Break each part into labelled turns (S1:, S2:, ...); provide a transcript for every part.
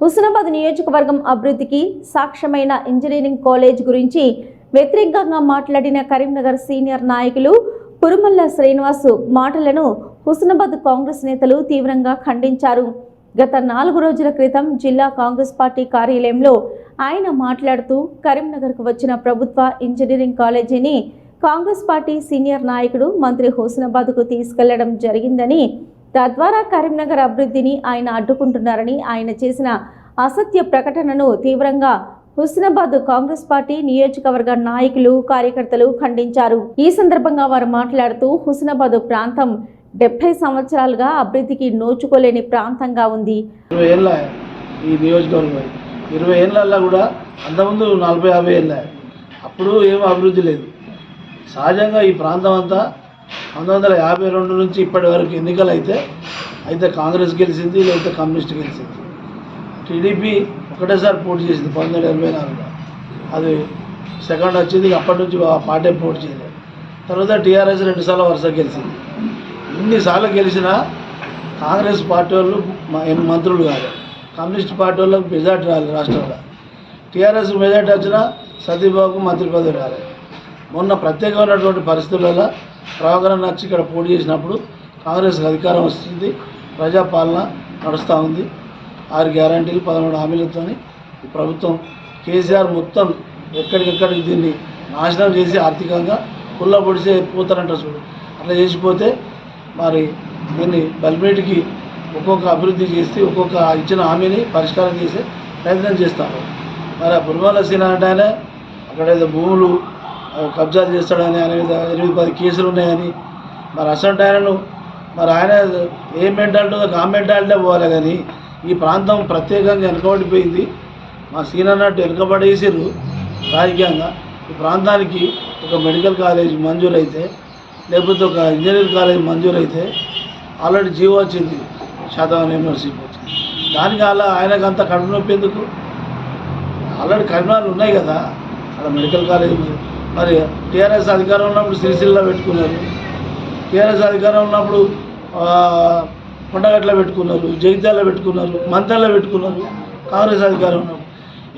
S1: హుస్నాబాద్ నియోజకవర్గం అభివృద్ధికి సాక్ష్యమైన engineering college గురించి వ్యతిరేకంగా మాట్లాడిన కరీంనగర్ సీనియర్ నాయకులు కురుమల్ల శ్రీనివాసు మాటలను హుస్నాబాద్ కాంగ్రెస్ నేతలు తీవ్రంగా ఖండించారు. గత నాలుగు రోజుల క్రితం జిల్లా కాంగ్రెస్ పార్టీ కార్యాలయంలో ఆయన మాట్లాడుతూ కరీంనగర్కు వచ్చిన ప్రభుత్వ ఇంజనీరింగ్ కాలేజీని కాంగ్రెస్ పార్టీ సీనియర్ నాయకుడు మంత్రి హుస్నాబాద్కు తీసుకెళ్ళడం జరిగిందని తద్వారా కరీంనగర్ అభివృద్ధిని ఆయన అడ్డుకుంటున్నారని ఆయన చేసిన అసత్య ప్రకటనను తీవ్రంగా హుస్నాబాద్ కాంగ్రెస్ పార్టీ నియోజకవర్గ నాయకులు కార్యకర్తలు ఖండించారు. ఈ సందర్భంగా వారు మాట్లాడుతూ హుస్నాబాద్ ప్రాంతం డెబ్బై సంవత్సరాలుగా అభివృద్ధికి నోచుకోలేని ప్రాంతంగా ఉంది.
S2: ఇరవై ఏళ్ళ ఈ నియోజకవర్గం. ఇరవై ఏళ్ళల్లో కూడా అంతకుముందు నలభై యాభై ఏళ్ళ. అప్పుడు ఏం అభివృద్ధి లేదు. సహజంగా ఈ ప్రాంతం అంతా పంతొమ్మిది వందల యాభై రెండు నుంచి ఇప్పటి వరకు ఎన్నికలు అయితే అయితే కాంగ్రెస్ గెలిచింది లేకపోతే కమ్యూనిస్ట్ గెలిచింది. టీడీపీ ఒకటేసారి పోటీ చేసింది పంతొమ్మిది వందల ఎనభై నాలుగులో. అది సెకండ్ వచ్చింది అప్పటి నుంచి ఆ పార్టీ పోటీ చేయలేదు. తర్వాత టీఆర్ఎస్ రెండుసార్లు వరుస గెలిచింది. ఇన్నిసార్లు గెలిచినా కాంగ్రెస్ పార్టీ వాళ్ళు మ- మంత్రులు కాదు. కమ్యూనిస్ట్ పార్టీ వాళ్ళకి మెజార్టీ రాలేదు రాష్ట్రంలో. టీఆర్ఎస్ మెజార్టీ వచ్చినా సతీబాబుకు మంత్రి పదవి రాలేదు. మొన్న ప్రత్యేకమైనటువంటి పరిస్థితులలో ప్రభాకరన్ వచ్చి ఇక్కడ పోటీ చేసినప్పుడు కాంగ్రెస్కి అధికారం వస్తుంది. ప్రజాపాలన నడుస్తూ ఉంది. ఆరు గ్యారంటీలు పదమూడు హామీలతో ఈ ప్రభుత్వం కేసీఆర్ మొత్తం ఎక్కడికెక్కడికి దీన్ని నాశనం చేసి ఆర్థికంగా కుళ్ళ పొడిసే పోతారంట చూడు. అట్లా చేసిపోతే మరి దీన్ని బల్బేటికి ఒక్కొక్క అభివృద్ధి చేసి ఒక్కొక్క ఇచ్చిన హామీని పరిష్కారం చేసే ప్రయత్నం చేస్తారు. మరి ఆ పురుమల సీన అంటే ఆయన అక్కడ ఏదో భూములు కబ్జాలు చేస్తాడని ఆయన మీద ఎనిమిది పది కేసులు ఉన్నాయని. మరి అసలు ఆయనను మరి ఆయన ఏ మెంటాలిటీ ఆ మెంటాలిటీ పోవాలి కానీ ఈ ప్రాంతం ప్రత్యేకంగా వెనుకబడిపోయింది. మా సీన్ అన్నట్టు వెనుకబడేసారు రాజకీయంగా. ఈ ప్రాంతానికి ఒక మెడికల్ కాలేజ్ మంజూరు అయితే లేకపోతే ఒక ఇంజనీరింగ్ కాలేజ్ మంజూరు అయితే ఆల్రెడీ జీవో వచ్చింది శాతవరం యూనివర్సిటీ వచ్చింది దానికి అలా ఆయనకు అంత కడుపు నొప్పి ఎందుకు? ఆల్రెడీ కరీంనగర్ ఉన్నాయి కదా అక్కడ మెడికల్ కాలేజ్ ఉంది. మరి టీఆర్ఎస్ అధికారం ఉన్నప్పుడు సిరిసిల్ల పెట్టుకున్నారు. టీఆర్ఎస్ అధికారం ఉన్నప్పుడు కొండగట్ల పెట్టుకున్నారు జగిత్యాల పెట్టుకున్నారు మంతెల్లో పెట్టుకున్నారు కాంగ్రెస్ అధికారం ఉన్నప్పుడు.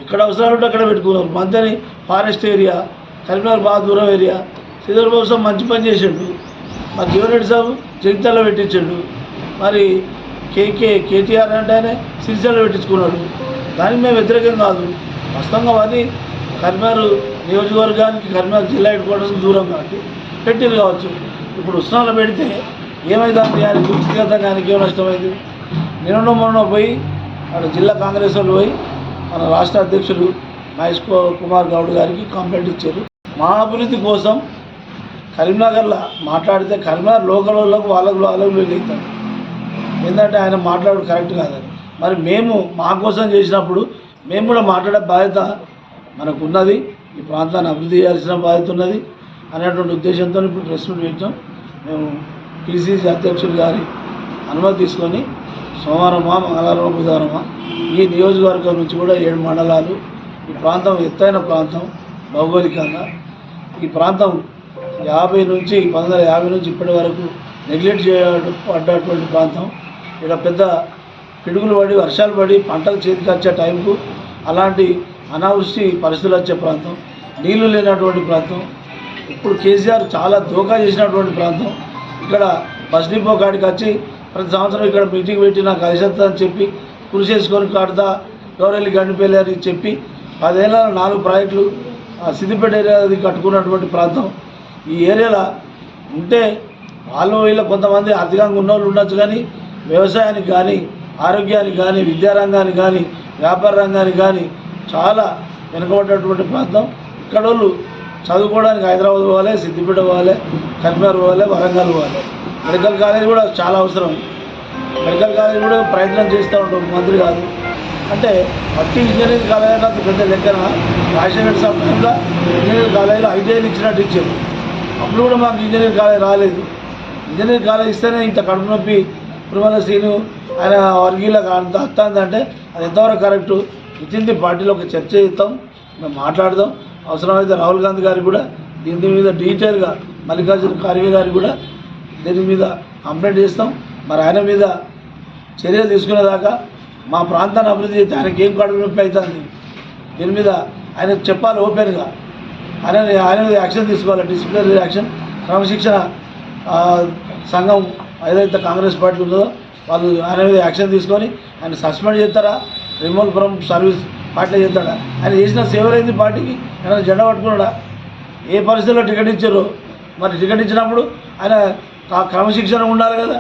S2: ఎక్కడ అవసరాలు ఉంటే అక్కడ పెట్టుకున్నారు. మంతని ఫారెస్ట్ ఏరియా కరీంనగర్ బాగా దూరం ఏరియా శ్రీధర్బాబు బాబు మంచి పని చేసిండు. మరి జీవన్ సాబు జగిత్యాల పెట్టించాడు. మరి కేకే కేటీఆర్ అంటే ఆయన సిరిసిల్ల పెట్టించుకున్నాడు. దానికి మేము వ్యతిరేకం కాదు. వాస్తవంగా అది కరీంనగర్ నియోజకవర్గానికి కరీంనగర్ జిల్లా హెడ్ క్వార్టర్స్ దూరం కాబట్టి పెట్టింది కావచ్చు. ఇప్పుడు ఉష్ణాలు పెడితే ఏమైంది ఆయన వ్యక్తిగతంగా ఆయనకి ఏం నష్టమైంది? నిన్న మొన్న పోయి అక్కడ జిల్లా కాంగ్రెస్ వాళ్ళు పోయి మన రాష్ట్ర అధ్యక్షుడు మహేష్ కుమార్ గౌడ్ గారికి కంప్లైంట్ ఇచ్చారు. మా అభివృద్ధి కోసం కరీంనగర్లో మాట్లాడితే కరీంనగర్ లోకల్ వాళ్ళకు వాళ్ళకు వాళ్ళకు వెళ్ళిస్తారు ఏంటంటే ఆయన మాట్లాడు కరెక్ట్ కాదని. మరి మేము మా కోసం చేసినప్పుడు మేము కూడా మాట్లాడే బాధ్యత మనకు ఉన్నది ఈ ప్రాంతాన్ని అభివృద్ధి చేయాల్సిన బాధ్యత ఉన్నది అనేటువంటి ఉద్దేశంతో ఇప్పుడు ప్రెస్ మీట్ పెట్టాం మేము పిసిసి అధ్యక్షులు గారి అనుమతి తీసుకొని సోమవారమా మంగళవారం బుధవారమా ఈ నియోజకవర్గం నుంచి కూడా ఏడు మండలాలు ఈ ప్రాంతం ఎత్తైన ప్రాంతం భౌగోళికంగా. ఈ ప్రాంతం యాభై నుంచి పంతొమ్మిది యాభై నుంచి ఇప్పటి వరకు నెగ్లెక్ట్ చేయబడ్డటువంటి ప్రాంతం. ఇక్కడ పెద్ద పిడుగులు పడి వర్షాలు పడి పంటలు చేతికి వచ్చే టైంకు అలాంటి అనావృష్టి పరిస్థితులు వచ్చే ప్రాంతం నీళ్ళు లేనటువంటి ప్రాంతం ఇప్పుడు కేసీఆర్ చాలా దోకా చేసినటువంటి ప్రాంతం. ఇక్కడ బస్ డిపో కాడికి వచ్చి ప్రతి సంవత్సరం ఇక్కడ మీటింగ్ పెట్టి నాకు కలిసేస్తా అని చెప్పి కృషి చేసుకొని కాడతా గౌరెల్లి గండిపల్లి అని చెప్పి పదేళ్ళ నాలుగు ప్రాజెక్టులు ఆ సిద్దిపేట ఏరియాది కట్టుకున్నటువంటి ప్రాంతం. ఈ ఏరియాలో ఉంటే వాళ్ళు వీళ్ళు కొంతమంది ఆర్థికంగా ఉన్నోళ్ళు ఉండొచ్చు కానీ వ్యవసాయానికి కానీ ఆరోగ్యానికి కానీ విద్యారంగానికి కానీ వ్యాపార రంగానికి కానీ చాలా వెనుకబడ్డటువంటి ప్రాంతం. ఇక్కడ వాళ్ళు చదువుకోవడానికి హైదరాబాద్ పోవాలి సిద్దిపేట పోవాలి కరీంనగర్ పోవాలి వరంగల్ పోవాలి. మెడికల్ కాలేజ్ కూడా చాలా అవసరం. మెడికల్ కాలేజ్ కూడా ప్రయత్నం చేస్తూ ఉంటాం మంత్రి కాదు. అంటే పట్టి ఇంజనీరింగ్ కాలేజ్ అంటే అంత పెద్ద లెక్కన. రాజశేఖర్ సమయంలో ఇంజనీరింగ్ కాలేజీలో ఐటీఐలు ఇచ్చినట్టు ఇచ్చారు. అప్పుడు కూడా మాకు ఇంజనీరింగ్ కాలేజ్ రాలేదు. ఇంజనీరింగ్ కాలేజ్ ఇస్తేనే ఇంత కడుపు నొప్పి. పురుమల శ్రీను ఆయన వర్గీయులకు అంత అంటే అది ఎంతవరకు కరెక్టు? విత్ పార్టీలో ఒక చర్చ చేస్తాం మేము మాట్లాడదాం. అవసరమైతే రాహుల్ గాంధీ గారికి కూడా దీని మీద డీటెయిల్గా మల్లికార్జున ఖార్గే గారికి కూడా దీని మీద కంప్లైంట్ చేస్తాం. మరి ఆయన మీద చర్యలు తీసుకునేదాకా మా ప్రాంతాన్ని అభివృద్ధి చేస్తే ఆయనకి ఏం కడుపు నొప్పి అవుతుంది? దీని మీద ఆయన చెప్పాలి ఓపెన్గా. ఆయన ఆయన మీద యాక్షన్ తీసుకోవాలి డిసిప్లినరీ యాక్షన్. క్రమశిక్షణ సంఘం ఏదైతే కాంగ్రెస్ పార్టీ ఉందో వాళ్ళు ఆయన మీద యాక్షన్ తీసుకొని ఆయన సస్పెండ్ చేస్తారా? రిమూవల్ ఫ్రమ్ సర్వీస్ పార్టీలో చేస్తాడా? ఆయన చేసిన సేవలైంది పార్టీకి? ఆయన జెండా పట్టుకున్నాడా? ఏ పరిస్థితుల్లో టికెట్ ఇచ్చారో? మరి టికెట్ ఇచ్చినప్పుడు ఆయన క్రమశిక్షణ ఉండాలి కదా.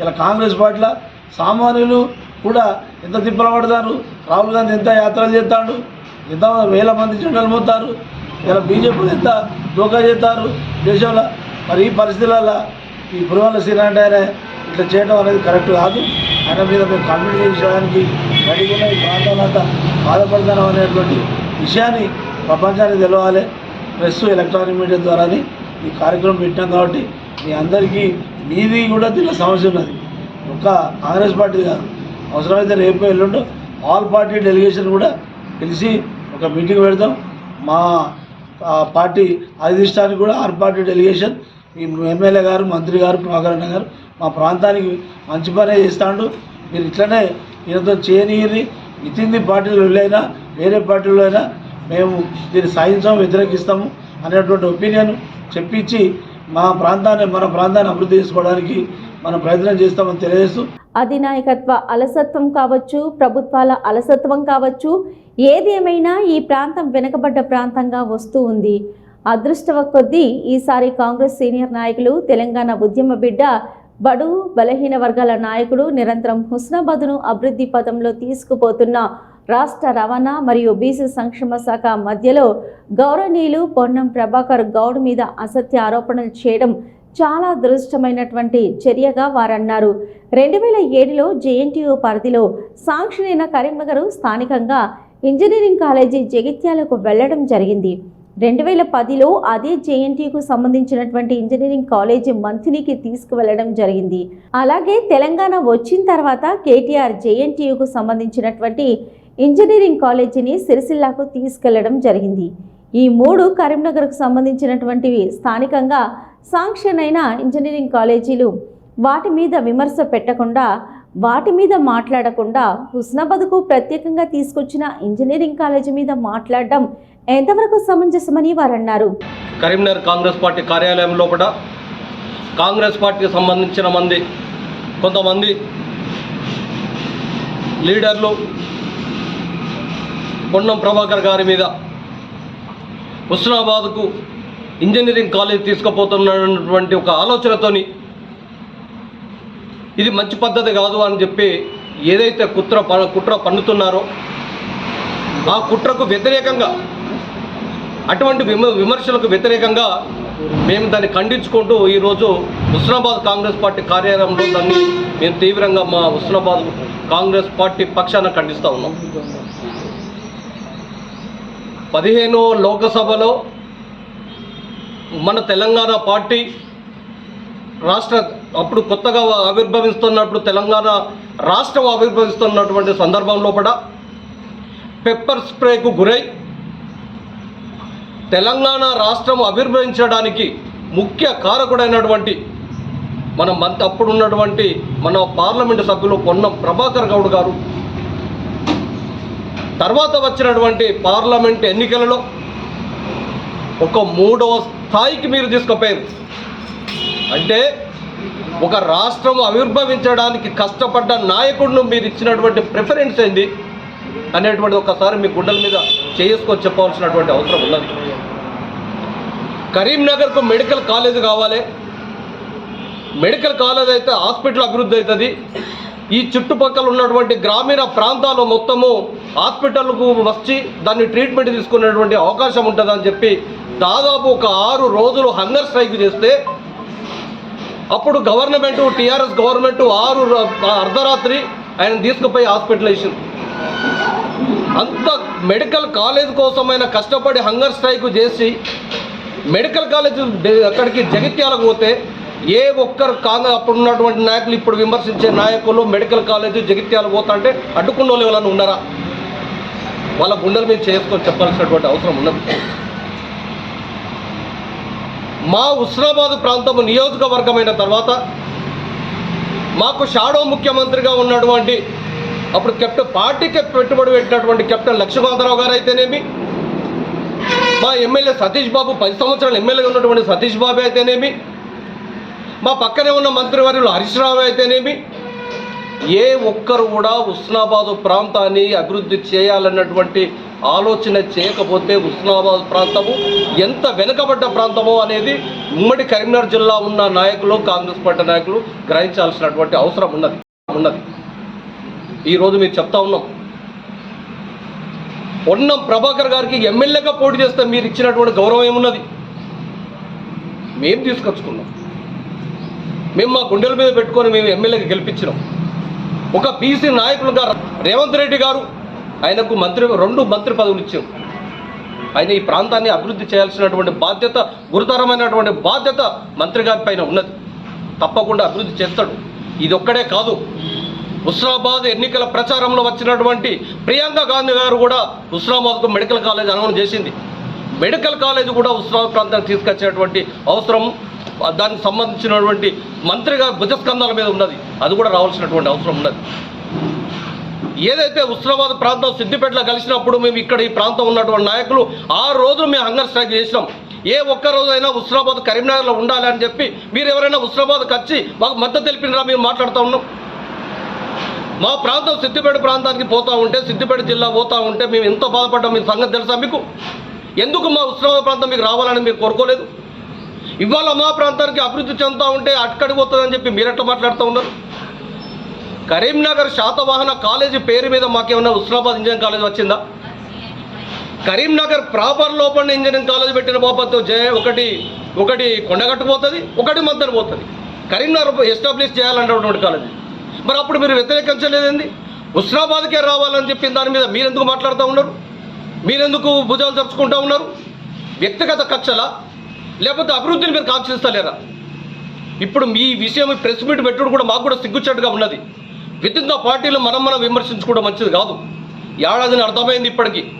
S2: ఇలా కాంగ్రెస్ పార్టీలో సామాన్యులు కూడా ఎంత తిప్పలు పడతారు? రాహుల్ గాంధీ ఎంత యాత్రలు చేస్తాడు? ఎంత వేల మంది జెండాలు మోతారు ఇలా బీజేపీ ఎంత దోకా చేస్తారు దేశంలో? మరి ఈ పరిస్థితులలో ఈ పురువల్ల శ్రీనారాయణ ఆయన ఇట్లా చేయడం అనేది కరెక్ట్ కాదు. మన మీద మేము కంప్లీట్ చేయడానికి రెడీగా ఉన్న ఈ ప్రాంతాలంతా బాధపడతాం అనేటువంటి విషయాన్ని ప్రపంచానికి తెలవాలి. ప్రెస్ ఎలక్ట్రానిక్ మీడియా ద్వారానే ఈ కార్యక్రమం పెట్టాం కాబట్టి మీ అందరికీ మీది కూడా దీనిలో సమస్య ఉన్నది. ఒక్క కాంగ్రెస్ పార్టీ కాదు. అవసరమైతే రేపు ఎల్లుండో ఆల్ పార్టీ డెలిగేషన్ కూడా కలిసి ఒక మీటింగ్ పెడతాం. మా పార్టీ అధిష్టానికి కూడా ఆర్ పార్టీ డెలిగేషన్ ఈ ఎమ్మెల్యే గారు మంత్రి గారు ప్రభాకరణ గారు మా ప్రాంతానికి మంచి పనే చేస్తాడు. మీరు ఇట్లనే ఈయనతో చేయనీయని ఇతింది పార్టీలో అయినా వేరే పార్టీలో అయినా మేము దీన్ని సాధించాము వ్యతిరేకిస్తాము అనేటువంటి ఒపీనియన్ చెప్పించి మా ప్రాంతాన్ని మన ప్రాంతాన్ని అభివృద్ధి చేసుకోవడానికి మనం ప్రయత్నం చేస్తామని తెలియజేస్తూ
S1: అధినాయకత్వ అలసత్వం కావచ్చు ప్రభుత్వాల అలసత్వం కావచ్చు ఏది ఏమైనా ఈ ప్రాంతం వెనుకబడ్డ ప్రాంతంగా వస్తూ ఉంది. అదృష్టవ కొద్దీ ఈసారి కాంగ్రెస్ సీనియర్ నాయకులు తెలంగాణ ఉద్యమ బిడ్డ బడు బలహీన వర్గాల నాయకుడు నిరంతరం హుస్నాబాద్ను అభివృద్ధి పథంలో తీసుకుపోతున్న రాష్ట్ర రవాణా మరియు బీసీ సంక్షేమ శాఖ మధ్యలో గౌరవనీయులు పొన్నం ప్రభాకర్ గౌడ్ మీద అసత్య ఆరోపణలు చేయడం చాలా దురదృష్టమైనటువంటి చర్యగా వారన్నారు. రెండు వేల ఏడులో జేఎన్టీయూ పరిధిలో శాంక్షన్ కరీంనగర్ స్థానికంగా ఇంజనీరింగ్ కాలేజీ జగిత్యాలకు వెళ్ళడం జరిగింది. రెండు వేల పదిలో అదే జేఎన్టీయూకు సంబంధించినటువంటి ఇంజనీరింగ్ కాలేజీ మంత్లీకి తీసుకువెళ్ళడం జరిగింది. అలాగే తెలంగాణ వచ్చిన తర్వాత కేటీఆర్ జేఎన్టీయూకు సంబంధించినటువంటి ఇంజనీరింగ్ కాలేజీని సిరిసిల్లాకు తీసుకెళ్ళడం జరిగింది. ఈ మూడు కరీంనగర్కు సంబంధించినటువంటివి స్థానికంగా శాంక్షన్ అయిన ఇంజనీరింగ్ కాలేజీలు వాటి మీద విమర్శ పెట్టకుండా వాటి మీద మాట్లాడకుండా హుస్నాబాద్కు ప్రత్యేకంగా తీసుకొచ్చిన ఇంజనీరింగ్ కాలేజీ మీద మాట్లాడడం ఎంతవరకు సమంజసమని వారన్నారు.
S3: కరీంనగర్ కాంగ్రెస్ పార్టీ కార్యాలయం లోపల కాంగ్రెస్ పార్టీకి సంబంధించిన మంది కొంతమంది లీడర్లు పొన్నం ప్రభాకర్ గారి మీద హుస్నాబాద్కు ఇంజనీరింగ్ కాలేజ్ తీసుకుపోతున్నటువంటి ఒక ఆలోచనతోని ఇది మంచి పద్ధతి కాదు అని చెప్పి ఏదైతే కుట్ర ప- కుట్ర పన్నుతున్నారో ఆ కుట్రకు వ్యతిరేకంగా అటువంటి విమ విమర్శలకు వ్యతిరేకంగా మేము దాన్ని ఖండించుకుంటూ ఈరోజు హుస్నాబాద్ కాంగ్రెస్ పార్టీ కార్యాలయంలో దాన్ని మేము తీవ్రంగా మా హుస్నాబాద్ కాంగ్రెస్ పార్టీ పక్షాన ఖండిస్తూ ఉన్నాం. పదిహేనో లోకసభలో మన తెలంగాణ పార్టీ రాష్ట్ర అప్పుడు కొత్తగా ఆవిర్భవిస్తున్నప్పుడు తెలంగాణ రాష్ట్రం ఆవిర్భవిస్తున్నటువంటి సందర్భంలో కూడా పెప్పర్ స్ప్రేకు గురై తెలంగాణ రాష్ట్రం అభిర్భవించడానికి ముఖ్య కారకుడైనటువంటి మన మంత్ అప్పుడు ఉన్నటువంటి మన పార్లమెంటు సభ్యులు పొన్నం ప్రభాకర్ గౌడ్ గారు. తర్వాత వచ్చినటువంటి పార్లమెంట్ ఎన్నికలలో ఒక మూడవ స్థాయికి మీరు తీసుకుపోయారు. అంటే ఒక రాష్ట్రం ఆవిర్భవించడానికి కష్టపడ్డ నాయకుడిని మీరు ఇచ్చినటువంటి ప్రిఫరెన్స్ ఏంది? అనేటువంటి ఒకసారి మీ గుండెల మీద చేసుకొని చెప్పవలసినటువంటి అవసరం ఉన్నది. కరీంనగర్కు మెడికల్ కాలేజ్ కావాలి. మెడికల్ కాలేజ్ అయితే హాస్పిటల్ అభివృద్ధి అవుతుంది. ఈ చుట్టుపక్కల ఉన్నటువంటి గ్రామీణ ప్రాంతాలు మొత్తము హాస్పిటల్కు వచ్చి దాన్ని ట్రీట్మెంట్ తీసుకునేటువంటి అవకాశం ఉంటుందని చెప్పి దాదాపు ఒక ఆరు రోజులు హంగర్ స్ట్రైక్ చేస్తే అప్పుడు గవర్నమెంట్ టీఆర్ఎస్ గవర్నమెంట్ ఆరు అర్ధరాత్రి ఆయన తీసుకుపోయి హాస్పిటలైజేషన్. అంత మెడికల్ కాలేజ్ కోసమైనా కష్టపడి హంగర్ స్ట్రైక్ చేసి మెడికల్ కాలేజ్ అక్కడికి జగిత్యాలకు పోతే ఏ ఒక్కరు కాంగ్రెస్ అప్పుడు ఉన్నటువంటి నాయకులు ఇప్పుడు విమర్శించే నాయకులు మెడికల్ కాలేజ్ జగిత్యాలు పోతా అంటే అడ్డుకున్న వాళ్ళు ఎవరైనా ఉన్నారా? వాళ్ళ గుండెల మీద చేసుకొని చెప్పాల్సినటువంటి అవసరం ఉన్నది. మా ఉస్నాబాద్ ప్రాంతము నియోజకవర్గమైన తర్వాత మాకు షాడో ముఖ్యమంత్రిగా ఉన్నటువంటి అప్పుడు కెప్టెన్ పార్టీకి పెట్టుబడి పెట్టినటువంటి కెప్టెన్ లక్ష్మీకాంతరావు గారు అయితేనేమి మా ఎమ్మెల్యే సతీష్ బాబు పది సంవత్సరాలు ఎమ్మెల్యేగా ఉన్నటువంటి సతీష్ బాబు అయితేనేమి? మా పక్కనే ఉన్న మంత్రివర్యులు హరీష్ రావు అయితేనేమి? ఏ ఒక్కరు కూడా ఉస్నాబాద్ ప్రాంతాన్ని అభివృద్ధి చేయాలన్నటువంటి ఆలోచన చేయకపోతే ఉస్నాబాద్ ప్రాంతము ఎంత వెనుకబడ్డ ప్రాంతమో అనేది ఉమ్మడి కరీంనగర్ జిల్లా ఉన్న నాయకులు కాంగ్రెస్ పార్టీ నాయకులు గ్రహించాల్సినటువంటి అవసరం ఉన్నది. ఉన్నది. ఈరోజు మీరు చెప్తా ఉన్నాం. పొన్నం ప్రభాకర్ గారికి ఎమ్మెల్యేగా పోటీ చేస్తే మీరు ఇచ్చినటువంటి గౌరవం ఏమున్నది? మేము తీసుకొచ్చుకున్నాం. మేము మా గుండెల మీద పెట్టుకొని మేము ఎమ్మెల్యేకి గెలిపించినాం. ఒక బీసీ నాయకులుగా రేవంత్ రెడ్డి గారు ఆయనకు మంత్రి రెండు మంత్రి పదవులు ఇచ్చాం ఆయన ఈ ప్రాంతాన్ని అభివృద్ధి చేయాల్సినటువంటి బాధ్యత గురుతరమైనటువంటి బాధ్యత మంత్రి గారి పైన ఉన్నది. తప్పకుండా అభివృద్ధి చేస్తాడు. ఇది ఒక్కడే కాదు. హుస్నాబాద్ ఎన్నికల ప్రచారంలో వచ్చినటువంటి ప్రియాంక గాంధీ గారు కూడా హుస్నాబాద్కు మెడికల్ కాలేజ్ అనుమతి చేసింది. మెడికల్ కాలేజ్ కూడా హుస్నాబాద్ ప్రాంతానికి తీసుకొచ్చేటువంటి అవసరం దానికి సంబంధించినటువంటి మంత్రిగా భుజస్కంధాల మీద ఉన్నది. అది కూడా రావాల్సినటువంటి అవసరం ఉన్నది. ఏదైతే ఉస్మానాబాద్ ప్రాంతం సిద్దిపేటలో కలిసినప్పుడు మేము ఇక్కడ ఈ ప్రాంతం ఉన్నటువంటి నాయకులు ఆ రోజు మేము హంగర్ స్ట్రైక్ చేసినాం. ఏ ఒక్క రోజైనా ఉస్మానాబాద్ కరీంనగర్లో ఉండాలి అని చెప్పి మీరు ఎవరైనా ఉస్మానాబాద్కి వచ్చి మాకు మద్దతు తెలిపినరా మేము మాట్లాడుతూ ఉన్నాం. మా ప్రాంతం సిద్దిపేట ప్రాంతానికి పోతా ఉంటే సిద్దిపేట జిల్లా పోతా ఉంటే మేము ఎంతో బాధపడ్డాం మీ సంగతి తెలుసా మీకు? ఎందుకు మా ఉస్మానాబాద్ ప్రాంతం మీకు రావాలని మీరు కోరుకోలేదు? ఇవాళ మా ప్రాంతానికి అభివృద్ధి చెందుతూ ఉంటే అక్కడికి చెప్పి మీరు మాట్లాడుతూ ఉన్నారు? కరీంనగర్ శాతవాహన కాలేజీ పేరు మీద మాకేమన్నా ఉస్మానాబాద్ ఇంజనీరింగ్ కాలేజ్ వచ్చిందా? కరీంనగర్ ప్రాపర్ లోపల ఇంజనీరింగ్ కాలేజ్ పెట్టిన బాబతో జయ ఒకటి ఒకటి కొండగట్టు పోతుంది ఒకటి మద్దతు పోతుంది. కరీంనగర్ ఎస్టాబ్లిష్ చేయాలన్నటువంటి కాలేజీ. మరి అప్పుడు మీరు వ్యతిరేకించలేదండి? ఉస్మానాబాద్కే రావాలని చెప్పిన దాని మీద మీరెందుకు మాట్లాడుతూ ఉన్నారు? మీరెందుకు భుజాలు చరుచుకుంటూ ఉన్నారు? వ్యక్తిగత కక్షలా? లేకపోతే అభివృద్ధిని మీరు కాంక్షిస్తలేరా? ఇప్పుడు మీ విషయం ప్రెస్ మీట్ పెట్టుడు కూడా మాకు కూడా సిగ్గుచ్చట్టుగా ఉన్నది. విత్ పార్టీలు ద మనం మనం విమర్శించుకోవడం మంచిది కాదు. ఏడాదిని అర్థమైంది ఇప్పటికీ.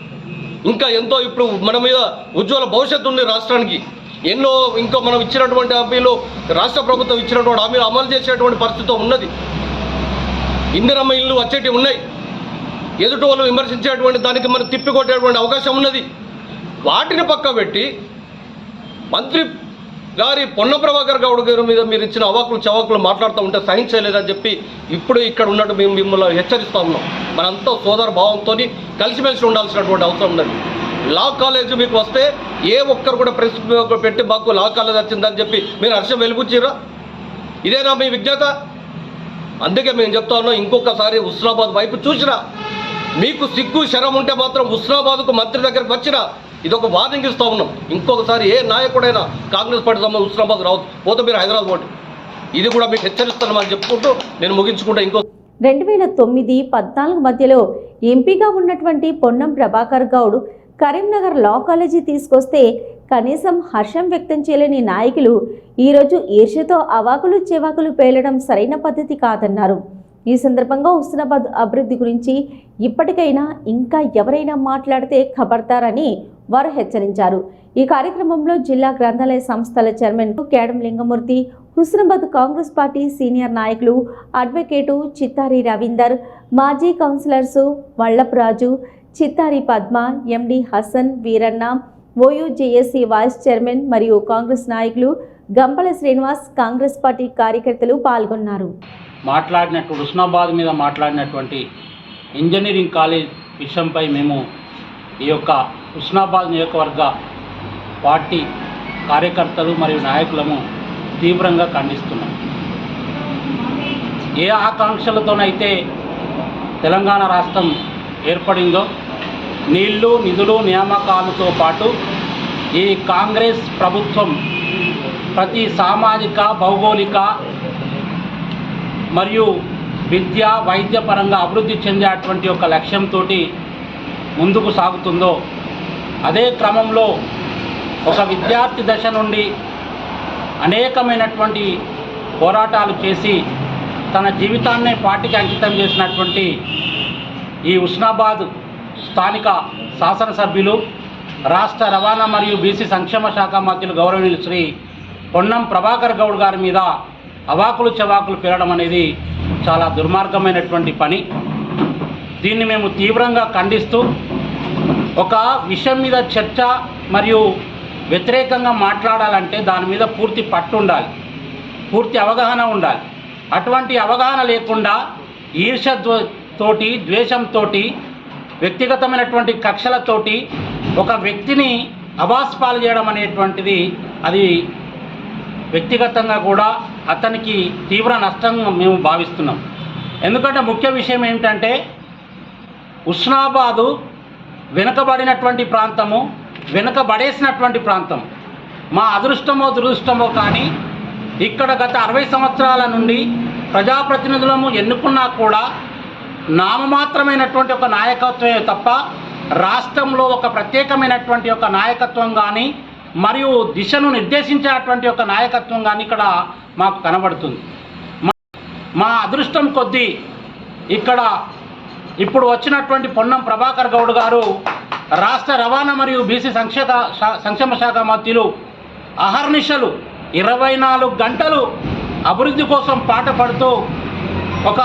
S3: ఇంకా ఎంతో ఇప్పుడు మన మీద ఉజ్వల భవిష్యత్తు ఉంది రాష్ట్రానికి. ఎన్నో ఇంకా మనం ఇచ్చినటువంటి హామీలు రాష్ట్ర ప్రభుత్వం ఇచ్చినటువంటి హామీలు అమలు చేసేటువంటి పరిస్థితి ఉన్నది. ఇందిరమ్మ ఇల్లు వచ్చేటివి ఉన్నాయి. ఎదుటి వాళ్ళు విమర్శించేటువంటి దానికి మనం తిప్పికొట్టేటువంటి అవకాశం ఉన్నది. వాటిని పక్క పెట్టి మంత్రి గారి పొన్న ప్రభాకర్ గౌడ్ గారి మీద మీరు ఇచ్చిన అవాకులు చవాకులు మాట్లాడుతూ ఉంటే సహించలేదని చెప్పి ఇప్పుడు ఇక్కడ ఉన్నట్టు మేము మిమ్మల్ని హెచ్చరిస్తా ఉన్నాం. మనంతా సోదర భావంతో కలిసిమెలిసి ఉండాల్సినటువంటి అవసరం ఉన్నది. లా కాలేజ్ మీకు వస్తే ఏ ఒక్కరు కూడా ప్రెస్ పెట్టి మాకు లా కాలేజ్ వచ్చిందని చెప్పి మీరు హర్షం వెలిపుచ్చిరా ఇదేనా మీ విజ్ఞత? అందుకే మేము చెప్తా ఉన్నాం ఇంకొకసారి హుస్నాబాద్ వైపు చూసినా. మీకు సిగ్గు శరం ఉంటే మాత్రం హుస్నాబాద్కు మంత్రి దగ్గరకు వచ్చినా ఇదొక వార్నింగ్ ఇస్తా ఉన్నాం. ఇంకొకసారి ఏ నాయకుడైనా కాంగ్రెస్ పార్టీ సంబంధం హుస్నాబాద్ రావద్దు. పోతే మీరు హైదరాబాద్ పోటీ ఇది కూడా మీకు హెచ్చరిస్తున్నామని చెప్పుకుంటూ నేను ముగించుకుంటా ఇంకో
S1: రెండు వేల తొమ్మిది పద్నాలుగు మధ్యలో ఎంపీగా ఉన్నటువంటి పొన్నం ప్రభాకర్ గౌడ్ కరీంనగర్ లా కాలేజీ తీసుకొస్తే కనీసం హర్షం వ్యక్తం చేయలేని నాయకులు ఈరోజు ఈర్ష్యతో అవాకులు చెవాకులు పేలడం సరైన పద్ధతి కాదన్నారు. ఈ సందర్భంగా హుస్నాబాద్ అభివృద్ధి గురించి ఇప్పటికైనా ఇంకా ఎవరైనా మాట్లాడితే ఖబర్దారని వారు హెచ్చరించారు. ఈ కార్యక్రమంలో జిల్లా గ్రంథాలయ సంస్థల chairman Kedam Lingamurthy Husnabad Congress party senior నాయకులు అడ్వకేటు చిత్తారి రవీందర్ మాజీ councillors Vallapuraju Chittari Padma MD Hasan Veeranna OUJAC vice chairman మరియు కాంగ్రెస్ నాయకులు గంపల శ్రీనివాస్ కాంగ్రెస్ పార్టీ కార్యకర్తలు పాల్గొన్నారు.
S4: మాట్లాడినట్టు హుస్నాబాద్ మీద మాట్లాడినటువంటి ఇంజనీరింగ్ కాలేజ్ విషయంపై మేము ఈ యొక్క హుస్నాబాద్ నియోజకవర్గ పార్టీ కార్యకర్తలు మరియు నాయకులము తీవ్రంగా ఖండిస్తున్నాం. ఏ ఆకాంక్షలతోనైతే తెలంగాణ రాష్ట్రం ఏర్పడిందో నీళ్ళు నిధులు నియామకాలతో పాటు ఈ కాంగ్రెస్ ప్రభుత్వం ప్రతి సామాజిక భౌగోళిక మరియు విద్య వైద్య పరంగా అభివృద్ధి చెందేటువంటి ఒక లక్ష్యంతో ముందుకు సాగుతుందో అదే క్రమంలో ఒక విద్యార్థి దశ నుండి అనేకమైనటువంటి పోరాటాలు చేసి తన జీవితాన్నే పార్టీకి అంకితం చేసినటువంటి ఈ ఉస్నాబాద్ స్థానిక శాసనసభ్యులు రాష్ట్ర రవాణా మరియు బీసీ సంక్షేమ శాఖ మంత్రులు గౌరవనీయులు శ్రీ పొన్నం ప్రభాకర్ గౌడ్ గారి మీద అవాకులు చవాకులు పెరగడం అనేది చాలా దుర్మార్గమైనటువంటి పని. దీన్ని మేము తీవ్రంగా ఖండిస్తూ ఒక విషయం మీద చర్చ మరియు వ్యతిరేకంగా మాట్లాడాలంటే దాని మీద పూర్తి పట్టు ఉండాలి. పూర్తి అవగాహన ఉండాలి. అటువంటి అవగాహన లేకుండా ఈర్ష తోటి ద్వేషంతో వ్యక్తిగతమైనటువంటి కక్షలతోటి ఒక వ్యక్తిని అభాస్పాలు చేయడం అనేటువంటిది అది వ్యక్తిగతంగా కూడా అతనికి తీవ్ర నష్టంగా మేము భావిస్తున్నాం. ఎందుకంటే ముఖ్య విషయం ఏమిటంటే ఉస్నాబాదు వెనుకబడినటువంటి ప్రాంతము వెనుకబడేసినటువంటి ప్రాంతం. మా అదృష్టమో దురదృష్టమో కానీ ఇక్కడ గత అరవై సంవత్సరాల నుండి ప్రజాప్రతినిధులము ఎన్నుకున్నా కూడా నామమాత్రమైనటువంటి ఒక నాయకత్వమే తప్ప రాష్ట్రంలో ఒక ప్రత్యేకమైనటువంటి ఒక నాయకత్వం కానీ మరియు దిశను నిర్దేశించేటువంటి ఒక నాయకత్వం కానీ ఇక్కడ మాకు కనబడుతుంది. మా అదృష్టం కొద్దీ ఇక్కడ ఇప్పుడు వచ్చినటువంటి పొన్నం ప్రభాకర్ గౌడ్ గారు రాష్ట్ర రవాణా మరియు బీసీ సంక్షేమ శా- సంక్షేమ శాఖ మంత్రులు అహర్నిశలు ఇరవై నాలుగు గంటలు అభివృద్ధి కోసం పాట పడుతూ ఒక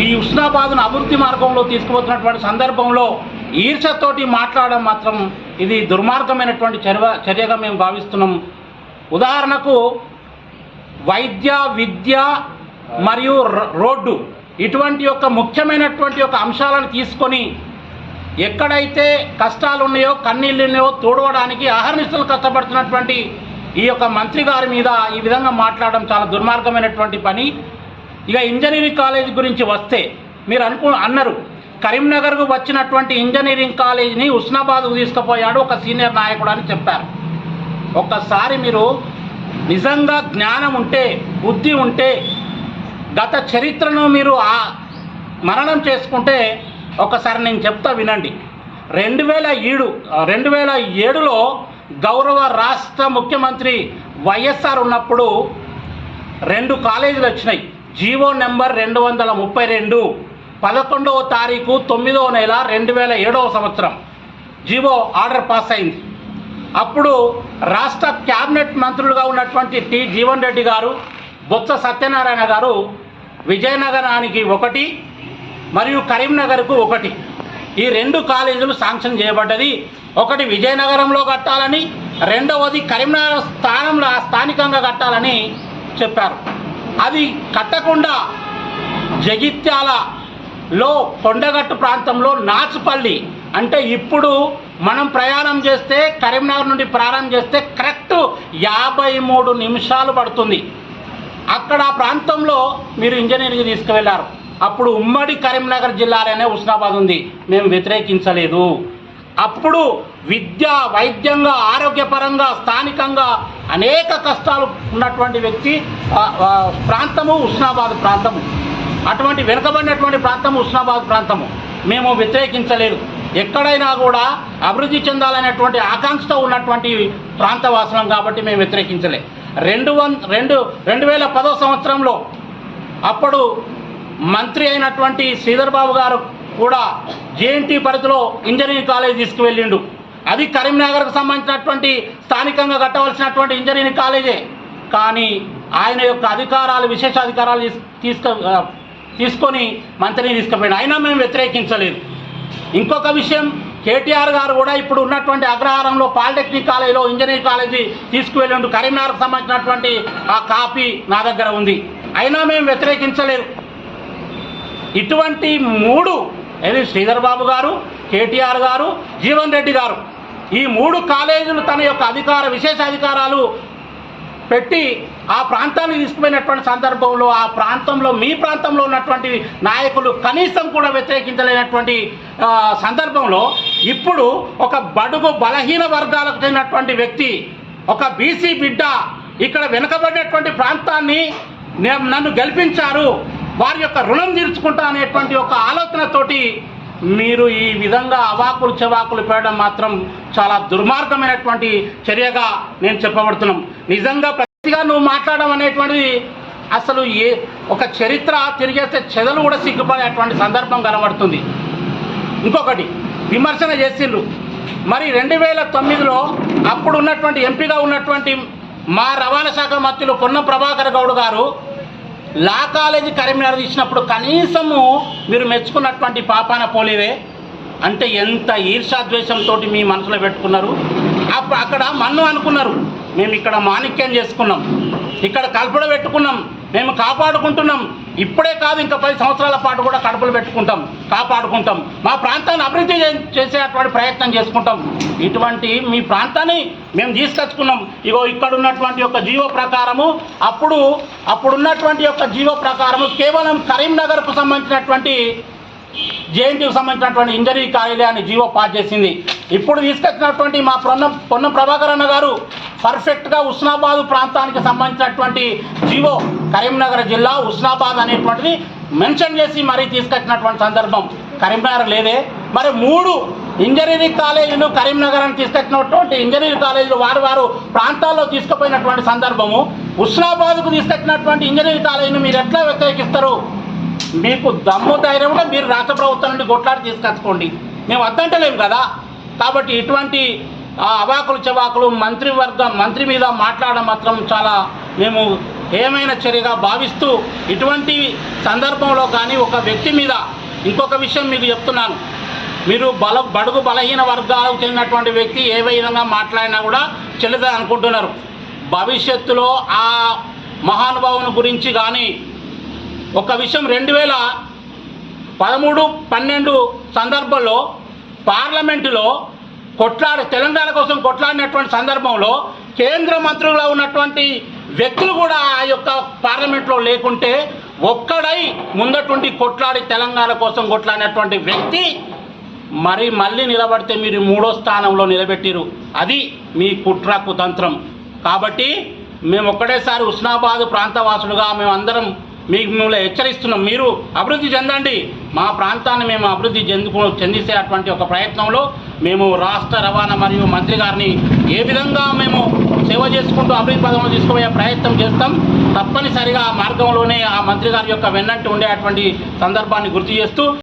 S4: ఈ ఉస్నాబాద్ను అభివృద్ధి మార్గంలో తీసుకుపోతున్నటువంటి సందర్భంలో ఈర్షతోటి మాట్లాడడం మాత్రం ఇది దుర్మార్గమైనటువంటి చర్య చర్యగా మేము భావిస్తున్నాం. ఉదాహరణకు వైద్య విద్య మరియు రోడ్డు ఇటువంటి యొక్క ముఖ్యమైనటువంటి యొక్క అంశాలను తీసుకొని ఎక్కడైతే కష్టాలు ఉన్నాయో కన్నీళ్ళు ఉన్నాయో తోడవడానికి అహర్నిశలు కష్టపడుతున్నటువంటి ఈ యొక్క మంత్రి గారి మీద ఈ విధంగా మాట్లాడడం చాలా దుర్మార్గమైనటువంటి పని. ఇక ఇంజనీరింగ్ కాలేజ్ గురించి వస్తే మీరు అనుకు అన్నారు. కరీంనగర్కు వచ్చినటువంటి ఇంజనీరింగ్ కాలేజీని ఉస్నాబాద్కు తీసుకుపోయాడు ఒక సీనియర్ నాయకుడు అని చెప్పారు. ఒక్కసారి మీరు నిజంగా జ్ఞానం ఉంటే బుద్ధి ఉంటే గత చరిత్రను మీరు ఆ మరణం చేసుకుంటే ఒకసారి నేను చెప్తా వినండి. రెండు వేల ఏడు రెండు వేల ఏడులో గౌరవ రాష్ట్ర ముఖ్యమంత్రి వైఎస్ఆర్ ఉన్నప్పుడు రెండు కాలేజీలు వచ్చినాయి. జీవో నెంబర్ రెండు వందల ముప్పై రెండు పదకొండవ తారీఖు తొమ్మిదవ నెల రెండు వేల ఏడవ సంవత్సరం. జీవో ఆర్డర్ పాస్ అయింది. అప్పుడు రాష్ట్ర క్యాబినెట్ మంత్రులుగా ఉన్నటువంటి టి జీవన్ రెడ్డి గారు బొత్స సత్యనారాయణ గారు విజయనగరానికి ఒకటి మరియు కరీంనగర్కు ఒకటి. ఈ రెండు కాలేజీలు శాంక్షన్ చేయబడ్డది. ఒకటి విజయనగరంలో కట్టాలని రెండవది కరీంనగర్ స్థానంలో స్థానికంగా కట్టాలని చెప్పారు. అది కట్టకుండా జగిత్యాలలో కొండగట్టు ప్రాంతంలో నాచుపల్లి అంటే ఇప్పుడు మనం ప్రయాణం చేస్తే కరీంనగర్ నుండి ప్రారంభం చేస్తే కరెక్ట్ యాభై మూడు నిమిషాలు పడుతుంది. అక్కడ ఆ ప్రాంతంలో మీరు ఇంజనీరింగ్ తీసుకువెళ్ళారు. అప్పుడు ఉమ్మడి కరీంనగర్ జిల్లాలోనే ఉస్నాబాద్ ఉంది. మేము వ్యతిరేకించలేదు. అప్పుడు విద్య వైద్యంగా ఆరోగ్యపరంగా స్థానికంగా అనేక కష్టాలు ఉన్నటువంటి వ్యక్తి ప్రాంతము ఉస్నాబాద్ ప్రాంతము. అటువంటి వెనుకబడినటువంటి ప్రాంతము ఉస్నాబాద్ ప్రాంతము. మేము వ్యతిరేకించలేదు. ఎక్కడైనా కూడా అభివృద్ధి చెందాలనేటువంటి ఆకాంక్షతో ఉన్నటువంటి ప్రాంతవాసులం కాబట్టి మేము వ్యతిరేకించలే. రెండు వన్ రెండు రెండు వేల పదో సంవత్సరంలో అప్పుడు మంత్రి అయినటువంటి శ్రీధర్ బాబు గారు కూడా జేఎన్టీ పరిధిలో ఇంజనీరింగ్ కాలేజ్ తీసుకువెళ్ళిండు. అది కరీంనగర్కు సంబంధించినటువంటి స్థానికంగా కట్టవలసినటువంటి ఇంజనీరింగ్ కాలేజే. కానీ ఆయన యొక్క అధికారాలు విశేష అధికారాలు తీస్- తీసుకొని మంత్రిని తీసుకుపోయాడు. అయినా మేము వ్యతిరేకించలేదు. ఇంకొక విషయం కేటీఆర్ గారు కూడా ఇప్పుడు ఉన్నటువంటి అగ్రహారంలో పాలిటెక్నిక్ కాలేజీలో ఇంజనీరింగ్ కాలేజీ తీసుకువెళ్ళిండు. కరీంనగర్కు సంబంధించినటువంటి ఆ కాపీ నా దగ్గర ఉంది. అయినా మేము వ్యతిరేకించలేదు. ఇటువంటి మూడు ఏది శ్రీధర్ బాబు గారు కేటీఆర్ గారు జీవన్ రెడ్డి గారు ఈ మూడు కాలేజీలు తన యొక్క అధికార విశేష అధికారాలు పెట్టి ఆ ప్రాంతాన్ని తీసుకుపోయినటువంటి సందర్భంలో ఆ ప్రాంతంలో మీ ప్రాంతంలో ఉన్నటువంటి నాయకులు కనీసం కూడా వ్యతిరేకించలేనటువంటి సందర్భంలో ఇప్పుడు ఒక బడుగు బలహీన వర్గాలకు చెందినటువంటి వ్యక్తి ఒక బీసీ బిడ్డ ఇక్కడ వెనుకబడినటువంటి ప్రాంతాన్ని నన్ను గెలిపించారు వారి యొక్క రుణం తీర్చుకుంటా అనేటువంటి ఒక ఆలోచనతోటి మీరు ఈ విధంగా అవాకులు చెవాకులు పెట్టడం మాత్రం చాలా దుర్మార్గమైనటువంటి చర్యగా నేను చెప్పబడుతున్నాం. నిజంగా ప్రతిగా నువ్వు మాట్లాడడం అనేటువంటిది అసలు ఏ ఒక చరిత్ర తిరిగేస్తే చెదలు కూడా సిగ్గుపడేటువంటి సందర్భం కనబడుతుంది. ఇంకొకటి విమర్శన చేసిండ్రు. మరి రెండు వేల తొమ్మిదిలో అప్పుడు ఉన్నటువంటి ఎంపీగా ఉన్నటువంటి మా రవాణా శాఖ మంత్రులు కొన్న ప్రభాకర్ గౌడ్ గారు లా కాలేజీ కరీంనగర్ తీసినప్పుడు కనీసము మీరు మెచ్చుకున్నటువంటి పాపాన పోలేవే. అంటే ఎంత ఈర్షాద్వేషంతో మీ మనసులో పెట్టుకున్నారు. అప్పుడు అక్కడ మన్ను అనుకున్నారు. మేము ఇక్కడ మాణిక్యం చేసుకున్నాం. ఇక్కడ కల్పడ పెట్టుకున్నాం. మేము కాపాడుకుంటున్నాం. ఇప్పుడే కాదు ఇంకా పది సంవత్సరాల పాటు కూడా కడుపులు పెట్టుకుంటాం కాపాడుకుంటాం. మా ప్రాంతాన్ని అభివృద్ధి చేసేటువంటి ప్రయత్నం చేసుకుంటాం. ఇటువంటి మీ ప్రాంతాన్ని మేము తీసుకొచ్చుకున్నాం. ఇగో ఇక్కడ ఉన్నటువంటి యొక్క జీవో ప్రకారము అప్పుడు అప్పుడున్నటువంటి యొక్క జీవో ప్రకారము కేవలం కరీంనగర్కు సంబంధించినటువంటి జేఎన్టీకి సంబంధించినటువంటి ఇంజరీ కార్యాలయాన్ని జీవో పాస్ చేసింది. ఇప్పుడు తీసుకొచ్చినటువంటి మా పొన్నం పొన్నం ప్రభాకర్ అన్న గారు పర్ఫెక్ట్గా ఉస్నాబాద్ ప్రాంతానికి సంబంధించినటువంటి జీవో కరీంనగర్ జిల్లా ఉస్నాబాద్ అనేటువంటిది మెన్షన్ చేసి మరీ తీసుకొచ్చినటువంటి సందర్భం. కరీంనగర్ లేదే. మరి మూడు ఇంజనీరింగ్ కాలేజీలు కరీంనగర్ అని తీసుకొచ్చినటువంటి ఇంజనీరింగ్ కాలేజీలు వారు వారు ప్రాంతాల్లో తీసుకుపోయినటువంటి సందర్భము. ఉస్నాబాద్కు తీసుకొచ్చినటువంటి ఇంజనీరింగ్ కాలేజీని మీరు ఎట్లా వ్యతిరేకిస్తారు? మీకు దమ్ము ధైర్యం కూడా మీరు రాష్ట్ర ప్రభుత్వం నుండి కొట్లాడి తీసుకొచ్చుకోండి. మేము వద్దంటలేము కదా? కాబట్టి ఇటువంటి అవాకులు చవాకులు మంత్రివర్గం మంత్రి మీద మాట్లాడడం మాత్రం చాలా మేము ఏమైనా చర్యగా భావిస్తూ ఇటువంటి సందర్భంలో కానీ ఒక వ్యక్తి మీద ఇంకొక విషయం మీకు చెప్తున్నాను. మీరు బల బడుగు బలహీన వర్గాలకు చెందినటువంటి వ్యక్తి ఏ విధంగా మాట్లాడినా కూడా చెల్లుదని అనుకుంటున్నారు. భవిష్యత్తులో ఆ మహానుభావుని గురించి కానీ ఒక విషయం రెండు వేల పదమూడు పన్నెండు సందర్భంలో పార్లమెంటులో కొట్లాడి తెలంగాణ కోసం కొట్లాడినటువంటి సందర్భంలో కేంద్ర మంత్రులుగా ఉన్నటువంటి వ్యక్తులు కూడా ఆ యొక్క పార్లమెంట్లో లేకుంటే ఒక్కడై ముందటుండి కొట్లాడి తెలంగాణ కోసం కొట్లాడినటువంటి వ్యక్తి మరి మళ్ళీ నిలబడితే మీరు మూడో స్థానంలో నిలబెట్టిరు. అది మీ కుట్ర కుతంత్రం కాబట్టి మేము ఒక్కడేసారి ఉస్నాబాద్ ప్రాంతవాసులుగా మేమందరం మీకు మిమ్మల్ని హెచ్చరిస్తున్నాం. మీరు అభివృద్ధి చెందండి. మా ప్రాంతాన్ని మేము అభివృద్ధి చెందుకు చెందిసేటువంటి ఒక ప్రయత్నంలో మేము రాష్ట్ర రవాణా మరియు మంత్రి గారిని ఏ విధంగా మేము సేవ చేసుకుంటూ అభివృద్ధి పదంలో తీసుకుపోయే ప్రయత్నం చేస్తాం తప్పనిసరిగా ఆ మార్గంలోనే ఆ మంత్రి గారి యొక్క వెన్నంటి ఉండేటువంటి సందర్భాన్ని గుర్తు చేస్తూ